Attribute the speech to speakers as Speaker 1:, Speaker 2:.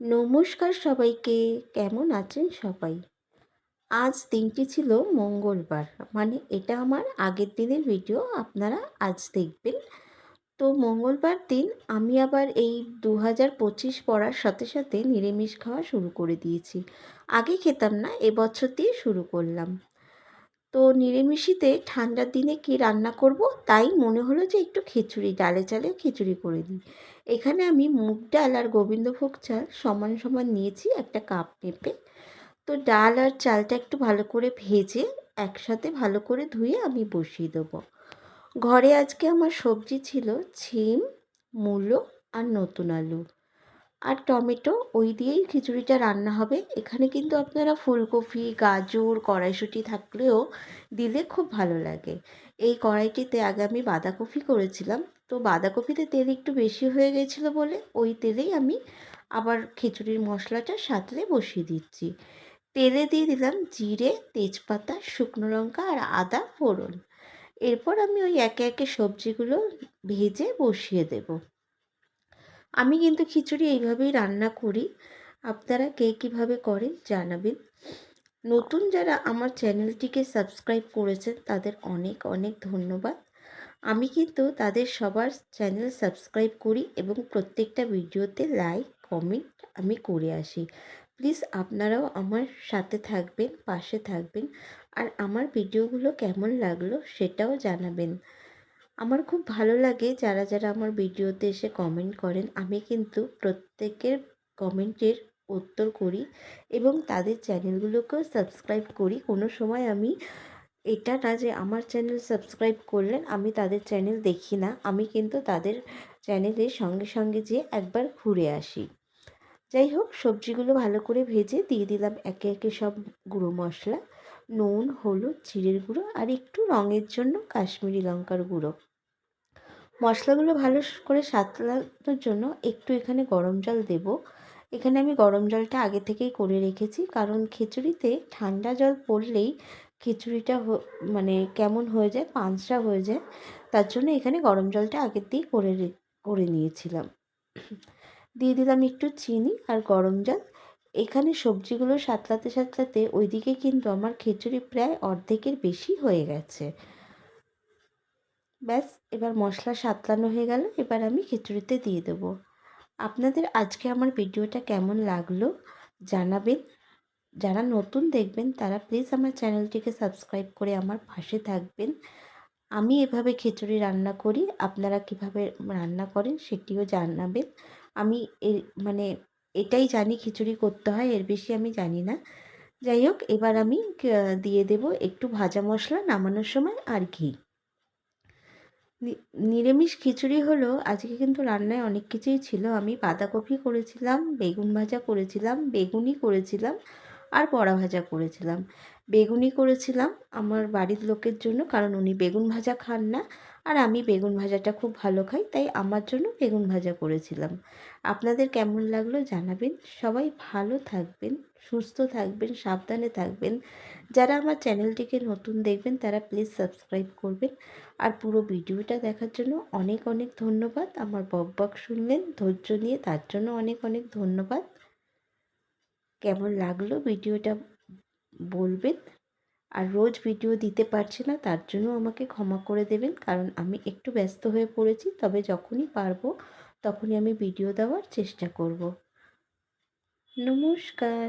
Speaker 1: নমস্কার সবাইকে। কেমন আছেন সবাই? আজ দিনটি ছিল মঙ্গলবার মানে এটা আমার আগের দিনের ভিডিও, আপনারা আজ দেখবেন। তো মঙ্গলবার দিন আমি আবার এই দু হাজার পঁচিশ পড়ার সাথে সাথে নিরামিষ খাওয়া শুরু করে দিয়েছি। আগে খেতাম না, এবছর দিয়ে শুরু করলাম। তো নিরামিষিতে ঠান্ডার দিনে কি রান্না করব? তাই মনে হলো যে একটু খিচুড়ি, ডালে চালে খিচুড়ি করে দিই। এখানে আমি মুগ ডাল আর গোবিন্দভোগ চাল সমান সমান নিয়েছি একটা কাপ মেপে। তো ডাল আর চালটা একটু ভালো করে ভেজে একসাথে ভালো করে ধুয়ে আমি বসিয়ে দেবো। ঘরে আজকে আমার সবজি ছিল ছিম, মূলো আর নতুন আলু। আর টমেটো ওই দিয়েই খিচুড়িটা রান্না হবে। এখানে কিন্তু আপনারা ফুলকপি, গাজর, কড়াইশুঁটি থাকলেও দিলে খুব ভালো লাগে। এই কড়াইটিতে আগে আমি বাঁধাকপি করেছিলাম। তো বাঁধাকপিতে তেল একটু বেশি হয়ে গেছিল বলে ওই তেলেই আমি আবার খিচুড়ির মশলাটা সাঁতলে বসিয়ে দিচ্ছি। তেলে দিয়ে দিলাম জিরে, তেজপাতা, শুকনো লঙ্কা আর আদা ফোড়ন। এরপর আমি ওই একে একে সবজিগুলো ভেজে বসিয়ে দেবো। আমি কিন্তু খিচুড়ি এইভাবেই রান্না করি। আপনারা কে কীভাবে করেন জানাবেন। নতুন যারা আমার চ্যানেলটিকে সাবস্ক্রাইব করেছেন তাদের অনেক অনেক ধন্যবাদ। আমি কিন্তু তাদের সবার চ্যানেল সাবস্ক্রাইব করি এবং প্রত্যেকটা ভিডিওতে লাইক, কমেন্ট আমি করে আসি। প্লিজ আপনারাও আমার সাথে থাকবেন, পাশে থাকবেন। আর আমার ভিডিওগুলো কেমন লাগল সেটাও জানাবেন। আমার খুব ভালো লাগে যারা যারা আমার ভিডিওতে এসে কমেন্ট করেন। আমি কিন্তু প্রত্যেকের কমেন্টের উত্তর করি এবং তাদের চ্যানেলগুলোকেও সাবস্ক্রাইব করি। কোনো সময় আমি এটা না যে আমার চ্যানেল সাবস্ক্রাইব করলেন, আমি তাদের চ্যানেল দেখি না। আমি কিন্তু তাদের চ্যানেলের সঙ্গে সঙ্গে যেয়ে একবার ঘুরে আসি। যাই হোক, সবজিগুলো ভালো করে ভেজে দিয়ে দিলাম একে একে সব গুঁড়ো মশলা, নুন, হলুদ, জিরের গুঁড়ো আর একটু রঙের জন্য কাশ্মীরি লঙ্কার গুঁড়ো। মশলাগুলো ভালো করে সাতলানোর জন্য একটু এখানে গরম জল দেব। এখানে আমি গরম জলটা আগে থেকেই করে রেখেছি, কারণ খিচুড়িতে ঠান্ডা জল পড়লেই খিচুড়িটা মানে কেমন হয়ে যায়, পাঁচটা হয়ে যায়, তার জন্য এখানে গরম জলটা আগের দিয়েই করে করে নিয়েছিলাম। দিয়ে দিলাম একটু চিনি আর গরম জল। এখানে সবজিগুলো সাতলাতে সাতলাতে ওইদিকে কিন্তু আমার খিচুড়ি প্রায় অর্ধেকের বেশি হয়ে গেছে। ব্যাস, এবার মশলা সাতলানো হয়ে গেল, এবার আমি খিচুড়িতে দিয়ে দেবো। আপনাদের আজকে আমার ভিডিওটা কেমন লাগল জানাবেন। যারা নতুন দেখবেন, তারা প্লিজ আমার চ্যানেলটিকে সাবস্ক্রাইব করে আমার পাশে থাকবেন। আমি এভাবে খিচুড়ি রান্না করি, আপনারা কীভাবে রান্না করেন সেটিও জানাবেন। আমি এ মানে এটাই জানি খিচুড়ি করতে হয়, এর বেশি আমি জানি না। যাই হোক, এবার আমি দিয়ে দেব একটু ভাজা মশলা নামানোর সময় আর ঘি। নিরামিষ খিচুড়ি হলো, আজকে কিন্তু রান্নায় অনেক কিছুই ছিল। আমি বাঁধাকপি করেছিলাম, বেগুন ভাজা করেছিলাম, বেগুনই করেছিলাম। আর বড়া ভাজা করেছিলাম। বেগুনি করেছিলাম আমার বাড়ির লোকের জন্য, কারণ উনি বেগুন ভাজা খান না। আর আমি বেগুন ভাজাটা খুব ভালো খাই, তাই আমার জন্য বেগুন ভাজা করেছিলাম। আপনাদের কেমন লাগল জানাবেন। সবাই ভালো থাকবেন, সুস্থ থাকবেন, সাবধানে থাকবেন। যারা আমার চ্যানেলটিকে নতুন দেখবেন, তারা প্লিজ সাবস্ক্রাইব করবেন। আর পুরো ভিডিওটা দেখার জন্য অনেক অনেক ধন্যবাদ। আমার বক বক শুনলেন, ধৈর্য নিয়ে তার জন্য অনেক অনেক ধন্যবাদ। কেমন লাগল ভিডিওটা বলবেন? আর রোজ ভিডিও দিতে পারছি না, তার জন্য আমাকে ক্ষমা করে দেবেন, কারণ আমি একটু ব্যস্ত হয়ে পড়েছি, তবে যখনই পারব তখনই আমি ভিডিও দেওয়ার চেষ্টা করব। নমস্কার।